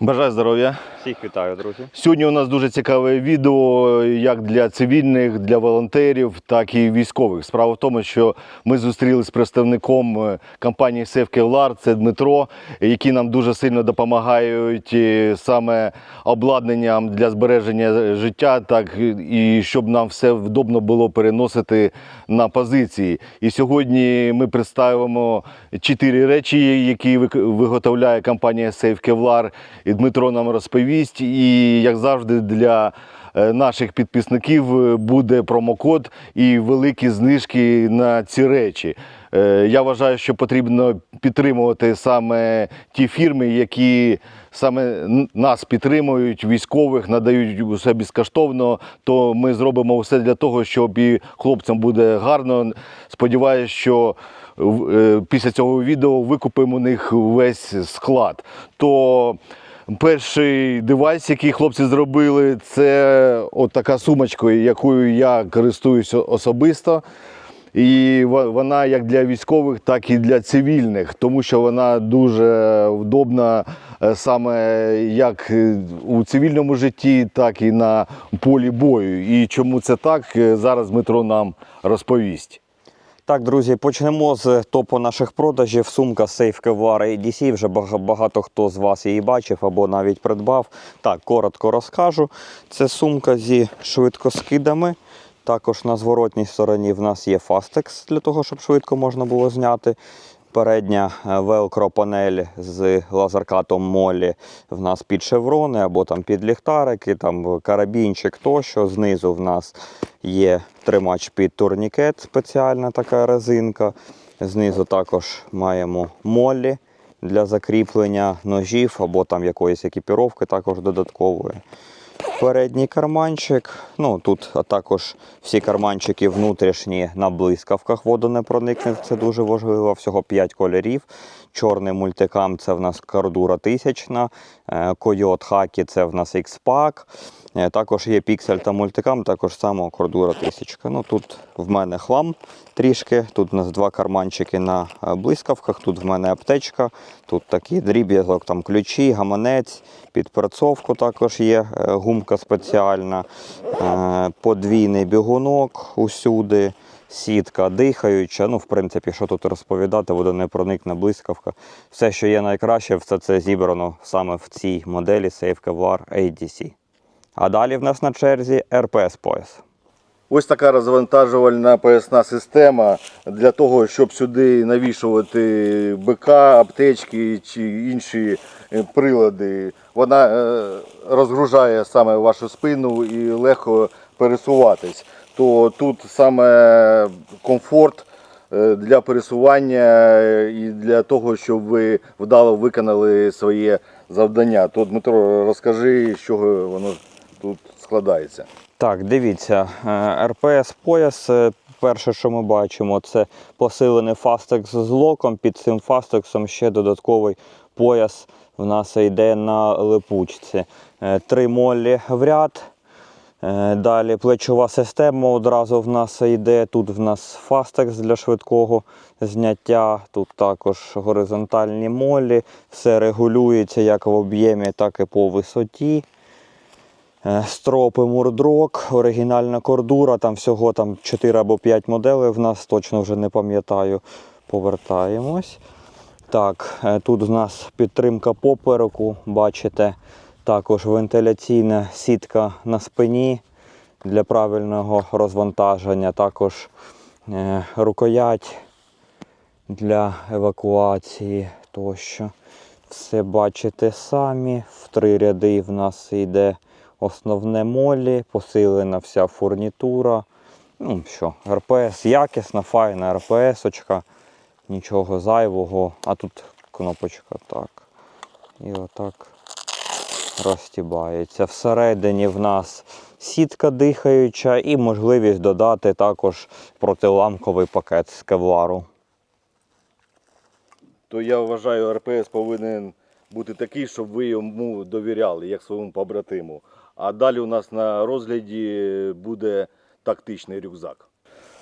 Бажаю здоров'я. Всіх вітаю, друзі. Сьогодні у нас дуже цікаве відео як для цивільних, для волонтерів, так і військових. Справа в тому, що ми зустрілися з представником е, компанії Kevlar, це Дмитро, які нам дуже сильно допомагають е, саме обладнанням для збереження життя, так і щоб нам все вдобно було переносити на позиції. І сьогодні ми представимо чотири речі, які виготовляє компанія Kevlar. І Дмитро нам розповість. І як завжди, для е, наших підписників е, буде промокод і великі знижки на ці речі. Е, Я вважаю, що потрібно підтримувати саме ті фірми, які саме нас підтримують, військових надають усе безкоштовно. То ми зробимо все для того, щоб і хлопцям буде гарно. Сподіваюся, що після цього відео викупимо у них весь склад. То перший девайс, який хлопці зробили, це от така сумочка, якою я користуюся особисто. І вона як для військових, так і для цивільних, тому що вона дуже вдобна е, саме як е, у цивільному житті, так і на полі бою. І чому це так, е, зараз Дмитро нам розповість. Так, друзі, почнемо з топу наших продажів. Сумка Safe Kevlar ADC. Вже багато хто з вас її бачив або навіть придбав. Так, коротко розкажу. Це сумка зі швидкоскидами. Також на зворотній стороні в нас є Fastex для того, щоб швидко можна було зняти. Передня е, велкро панель з лазеркатом молі в нас під шеврони або там під ліхтарики, там карабінчик тощо. Знизу в нас є тримач під турнікет, спеціальна така резинка. Знизу також маємо молі для закріплення ножів або там якоїсь екіпіровки, також додаткової. Передній карманчик. Ну тут також всі карманчики внутрішні на блискавках водонепроникних. Це дуже важливо. Всього 5 кольорів. Чорний мультикам це в нас кардура тисячна. е, Койот хакі це в нас X-Pack. Е, Також є піксель та мультикам, також само кордура тисячка. Ну тут в мене хлам трішки. Тут у нас два карманчики на е, блискавках. Тут в мене аптечка, тут такий дріб'язок, там ключі, гаманець, під перцовку також є е, гумка спеціальна, подвійний бігунок усюди. Сітка дихаюча. Ну, в принципі, що тут розповідати, водонепроникна блискавка. Все, що є найкраще, все це зібрано саме в цій моделі Safe Kevlar ADC. А далі в нас на черзі RPS пояс. Ось така розвантажувальна поясна система для того, щоб сюди навішувати БК, аптечки чи інші е, прилади. Вона е, розгружає саме вашу спину і легко пересуватись. То тут саме комфорт е, для пересування і для того, щоб ви вдало виконали своє завдання. То Дмитро, розкажи, з чого воно тут складається. Так, дивіться, е, РПС пояс. е, Перше, що ми бачимо, це посилений фастекс з локом. Під цим фастексом ще додатковий пояс в нас йде на липучці. Е, Три молі в ряд. Е, Далі плечова система одразу в нас йде. Тут в нас фастекс для швидкого зняття. Тут також горизонтальні молі. Все регулюється як в об'ємі, так і по висоті. Е, Стропи Мурдрок, оригінальна кордура, там всього там 4 або 5 моделей в нас, точно вже не пам'ятаю. Повертаємось. Так, е, тут у нас підтримка попереку, бачите, також вентиляційна сітка на спині для правильного розвантаження, також е, рукоять для евакуації тощо. Все бачите самі. В три ряди в нас йде основне молі, посилена вся фурнітура. Ну що, РПС якісна, файна РПС-очка, нічого зайвого. А тут кнопочка так. І отак розтібається. Всередині в нас сітка дихаюча і можливість додати також протиламковий пакет з кевлару. то я вважаю, РПС повинен бути такий, щоб ви йому довіряли, як своєму побратиму. А далі у нас на розгляді буде тактичний рюкзак.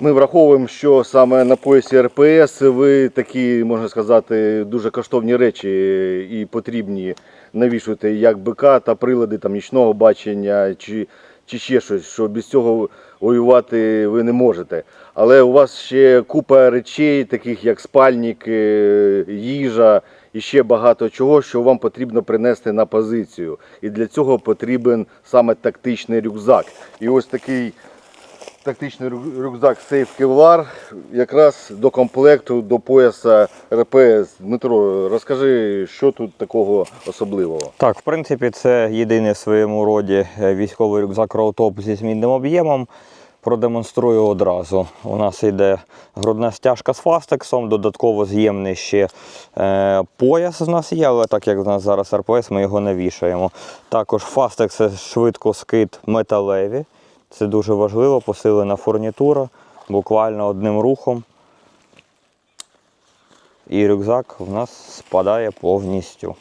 Ми враховуємо, що саме на поясі РПС ви такі, можна сказати, дуже коштовні речі і потрібні навішувати як БК та прилади там, нічного бачення чи, чи ще щось, що без цього воювати ви не можете. Але у вас ще купа речей, таких як спальник, е, їжа і ще багато чого, що вам потрібно принести на позицію. І для цього потрібен саме тактичний рюкзак. І ось такий тактичний рюкзак Safe Kevlar якраз до комплекту до пояса РПС. Дмитро, розкажи, що тут такого особливого? Так, в принципі, це єдиний в своєму роді е, військовий рюкзак Роутоп зі змінним об'ємом. Продемонструю одразу. У нас йде грудна стяжка з фастексом, додатково з'ємний ще е, пояс в нас є, але так як в нас зараз РПС, ми його не вішаємо. Також фастекс це швидкоскид металеві. Це дуже важливо, посилена фурнітура, буквально одним рухом. І рюкзак в нас спадає повністю.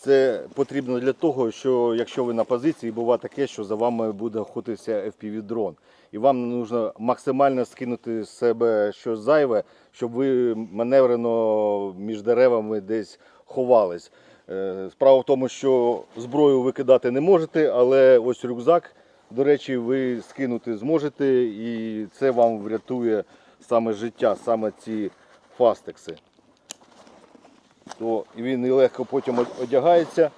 Це потрібно для того, що якщо ви на позиції, буває таке, що за вами буде охотитися FPV-дрон. І вам потрібно максимально скинути з себе щось зайве, щоб ви маневрено між деревами десь ховались. Е, Справа в тому, що зброю ви кидати не можете, але ось рюкзак, до речі, ви скинути зможете, і це вам врятує саме життя, саме ці фастекси то він і легко потім одягається.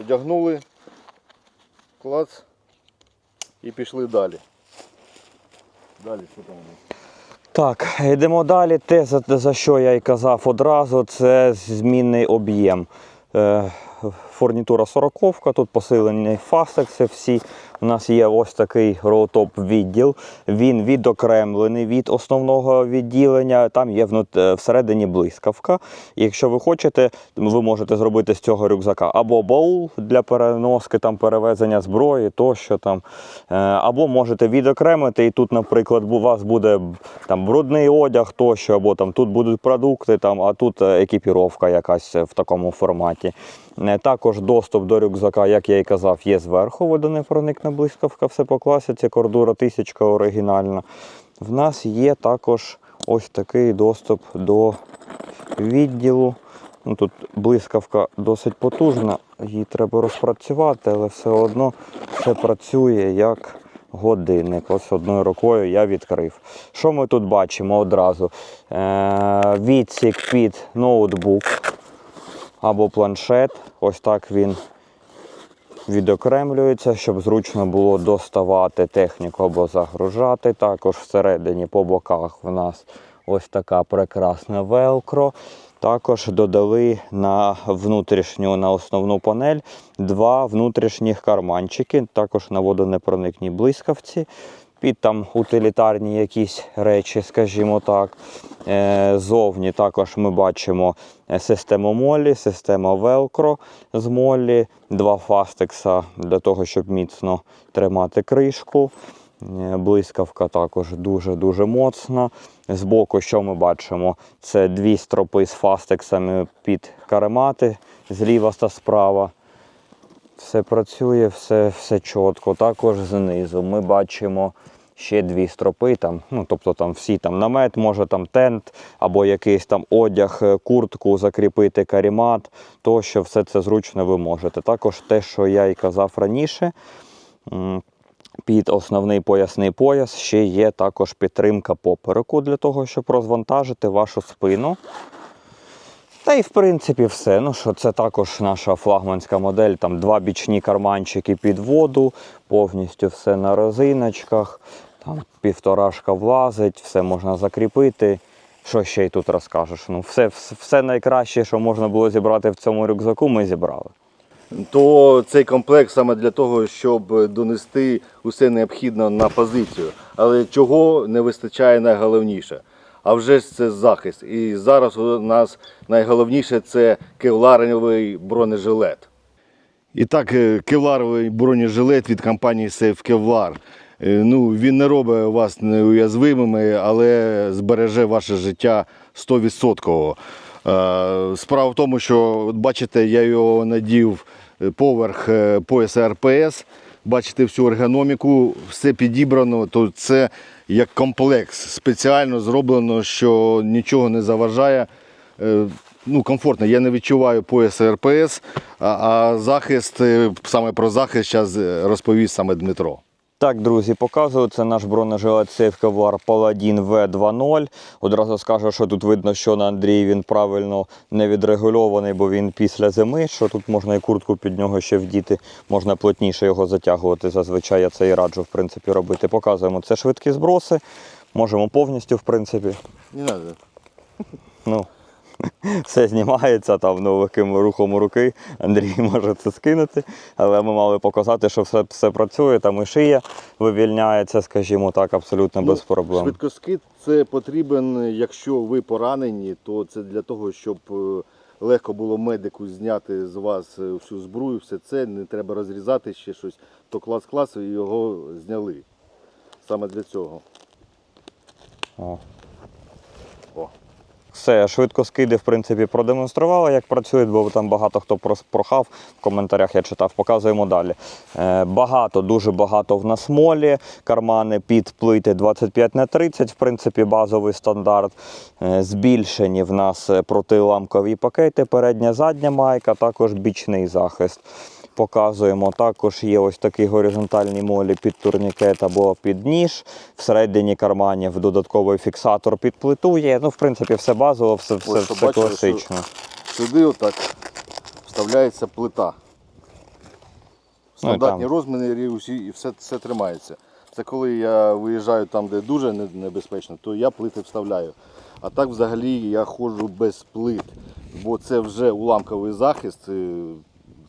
Одягнули, клац і пішли далі. Далі що там у нас? Так, йдемо далі. Те, за, за що я і казав одразу, це змінний об'єм. Е, Фурнітура 40 тут посилені фастекси всі. У нас є ось такий роутоп відділ. Він відокремлений від основного відділення. Там є е, всередині блискавка. Якщо ви хочете, ви можете зробити з цього рюкзака або баул для переноски, там, перевезення зброї, тощо там. Е, Або можете відокремити, і тут, наприклад, у вас буде там брудний одяг, тощо, або там тут будуть продукти, там, а тут е, екіпіровка якась в такому форматі. Також доступ до рюкзака, як я і казав, є зверху, водонепроникна блискавка, все по класиці, кордура тисячка оригінальна. В нас є також ось такий доступ до відділу. Ну, тут блискавка досить потужна, її треба розпрацювати, але все одно все працює як годинник. Ось одною рукою я відкрив. Що ми тут бачимо одразу? Е- відсік під ноутбук або планшет. Ось так він відокремлюється, щоб зручно було доставати техніку або загружати. Також всередині по боках в нас ось така прекрасна велкро. Також додали на внутрішню, на основну панель два внутрішніх карманчики, також на водонепроникній блискавці. Під там утилітарні якісь речі, скажімо так. Е, Зовні також ми бачимо е, систему молі, система велкро з молі, два фастекса для того, щоб міцно тримати кришку. Е, Блискавка також дуже-дуже моцна. Збоку, що ми бачимо, це дві стропи з фастексами під каремати зліва та справа. Все працює, все, все чітко. Також знизу ми бачимо ще дві стропи, там, ну, тобто там всі там намет, може там тент або якийсь там одяг, е, куртку закріпити, карімат, тощо все це зручно ви можете. Також те, що я і казав раніше. Під основний поясний пояс ще є також підтримка попереку для того, щоб розвантажити вашу спину. Та й в принципі все. Ну що це також наша флагманська модель. Там два бічні карманчики під воду, повністю все на резиночках. Там півторашка влазить, все можна закріпити. Що ще й тут розкажеш? Ну, все, все, найкраще, що можна було зібрати в цьому рюкзаку, ми зібрали. То цей комплект саме для того, щоб донести усе необхідне на позицію. Але чого не вистачає найголовніше? А вже ж це захист. І зараз у нас найголовніше це кевларовий бронежилет. І так, е, кевларовий бронежилет від компанії Safe Kevlar. Е, Ну, він не робить вас неуязвимими, але збереже ваше життя 100%. Е, Справа в тому, що бачите, я його надів поверх пояса РПС. Бачите всю ергономіку, все підібрано, то це як комплекс спеціально зроблено, що нічого не заважає. Е, Ну, комфортно, я не відчуваю пояса РПС, а, а захист, е, саме про захист зараз розповість саме Дмитро. Так, друзі, показую, це наш бронежилет Kevlar Paladin V2.0. Одразу скажу, що тут видно, що на Андрії він правильно не відрегульований, бо він після зими, що тут можна і куртку під нього ще вдіти, можна плотніше його затягувати. Зазвичай я це і раджу в принципі, робити. Показуємо, це швидкі зброси. Можемо повністю, в принципі. Не треба. Ну, все знімається там ну, легким рухом руки. Андрій може це скинути. Але ми мали показати, що все, все працює, там і шия вивільняється, скажімо так, абсолютно без проблем. Ну, Швидкоскид це потрібен, якщо ви поранені, то це для того, щоб е, легко було медику зняти з вас е, всю зброю, все це, не треба розрізати ще щось, то клас-клас і його зняли. Саме для цього. О. Все, швидкоскиди, в принципі, продемонстрували, як працюють, бо там багато хто прохав в коментарях, я читав, показуємо далі. Е, багато, дуже багато в нас молі, кармани під плити 25 на 30, в принципі, базовий стандарт. Е, збільшені в нас е, протиламкові пакети, передня, задня майка, також бічний захист. Показуємо також є ось такі горизонтальні молі під турнікет або під ніж. Всередині карманів додатковий фіксатор під плиту є. Ну, в принципі, все базово, все, все, Ось, що все бачили, класично. Сюди отак вставляється плита. Стандартні там. розміри усі, і все, все тримається. Це коли я виїжджаю там, де дуже небезпечно, то я плити вставляю. А так взагалі я ходжу без плит, бо це вже уламковий захист, е,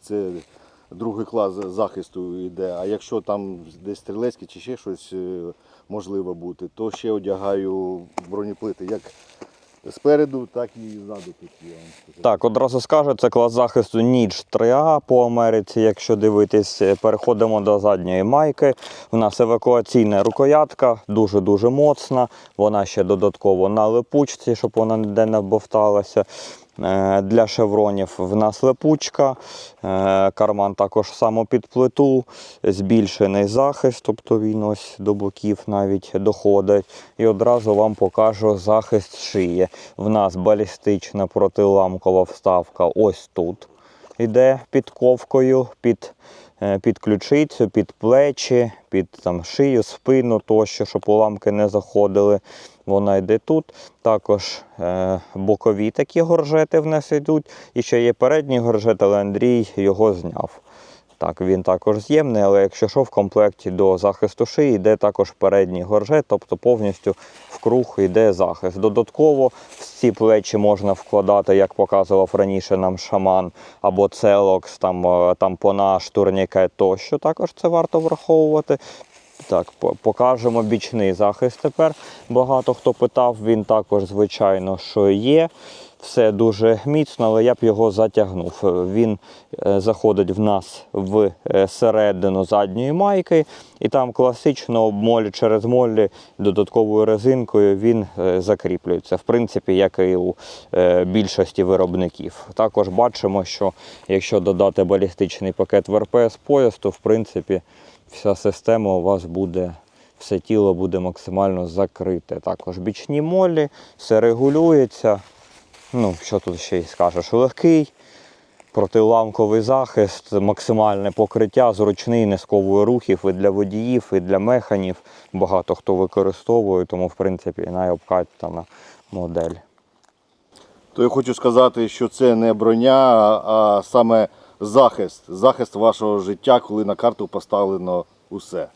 це другий клас захисту йде. А якщо там десь стрілецький чи ще щось е, можливо бути, то ще одягаю бронеплити як спереду, так і ззаду тут є. Так, одразу скажу, це клас захисту ніч 3А по Америці. Якщо дивитись, Е, переходимо до задньої майки. У нас евакуаційна рукоятка, дуже-дуже моцна. Вона ще додатково на липучці, щоб вона ніде не бовталася. Е, Для шевронів в нас липучка, е, карман також само під плиту, збільшений захист, тобто він ось до боків навіть доходить. І одразу вам покажу захист шиї. В нас балістична протиламкова вставка ось тут. Іде під ковкою, під, під ключицю, під плечі, під там, шию, спину тощо, щоб уламки не заходили. Вона йде тут. Також е, бокові такі горжети в нас йдуть. І ще є передній горжет, але Андрій його зняв. Так, він також з'ємний, але якщо що, в комплекті до захисту шиї йде також передній горжет, тобто повністю в круг йде захист. Додатково в ці плечі можна вкладати, як показував раніше нам шаман, або целокс, там, е, тампонаж, турнікет тощо. Також це варто враховувати. Так, покажемо бічний захист тепер. Багато хто питав, він також, звичайно, що є. Все дуже міцно, але я б його затягнув. Він е, заходить в нас в е, середину задньої майки, і там класично обмолі через молі додатковою резинкою він е, закріплюється. В принципі, як і у більшості виробників. Також бачимо, що якщо додати балістичний пакет в РПС пояс, то в принципі вся система у вас буде, все тіло буде максимально закрите. Також бічні молі, все регулюється. Ну, що тут ще й скажеш? Легкий, протиламковий захист, максимальне покриття, зручний, не сковує рухів і для водіїв, і для механів. Багато хто використовує, тому в принципі найобкатана модель. То я хочу сказати, що це не броня, а, саме захист. Захист вашого життя, коли на карту поставлено усе.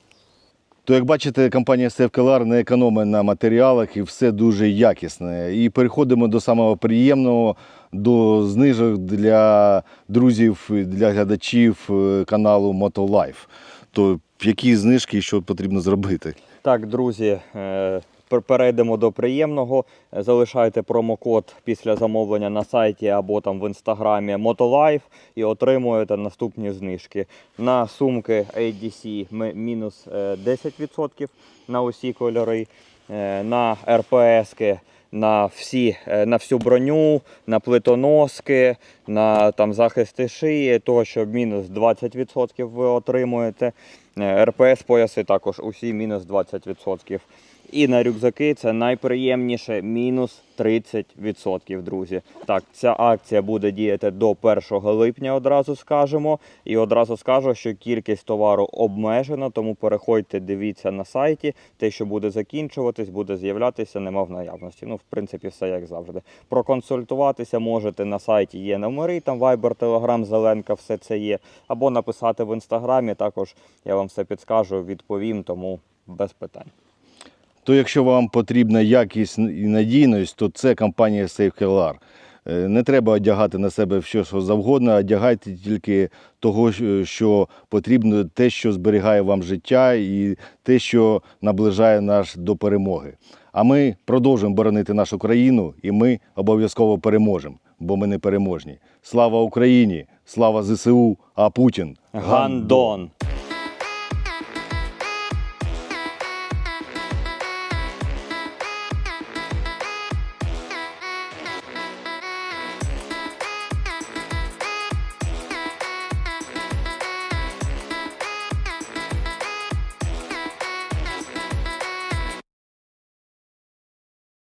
То, як бачите, компанія Севкелар не економить на матеріалах і все дуже якісне. І переходимо до самого приємного, до знижок для друзів, для глядачів е, каналу MotoLife. То які знижки і що потрібно зробити? Так, друзі, е, перейдемо до приємного. Е, Залишайте промокод після замовлення на сайті або там в інстаграмі Motolife і отримуєте наступні знижки. На сумки ADC мінус е, 10% на усі кольори. Е, На РПС на всі, е, на всю броню, на плитоноски, на там захисти шиї, того, що мінус 20% ви отримуєте. Е, РПС пояси також усі мінус 20%. І на рюкзаки це найприємніше мінус 30%, друзі. Так, ця акція буде діяти до 1 липня, одразу скажемо. І одразу скажу, що кількість товару обмежена, тому переходьте, дивіться на сайті. Те, що буде закінчуватись, буде з'являтися, нема в наявності. Ну, в принципі, все як завжди. Проконсультуватися можете на сайті. Є номери, там Viber, Telegram, Зеленка, все це є. Або написати в інстаграмі. Також я вам все підскажу, відповім, тому без питань. То якщо вам потрібна якість і надійність, то це компанія SafeKevlar. Е, Не треба одягати на себе що що завгодно, одягайте тільки того, що- потрібно, те, що зберігає вам життя, і те, що наближає нас до перемоги. А ми продовжуємо боронити нашу країну, і ми обов'язково переможемо, бо ми не переможні. Слава Україні! Слава ЗСУ! А Путін Гандон!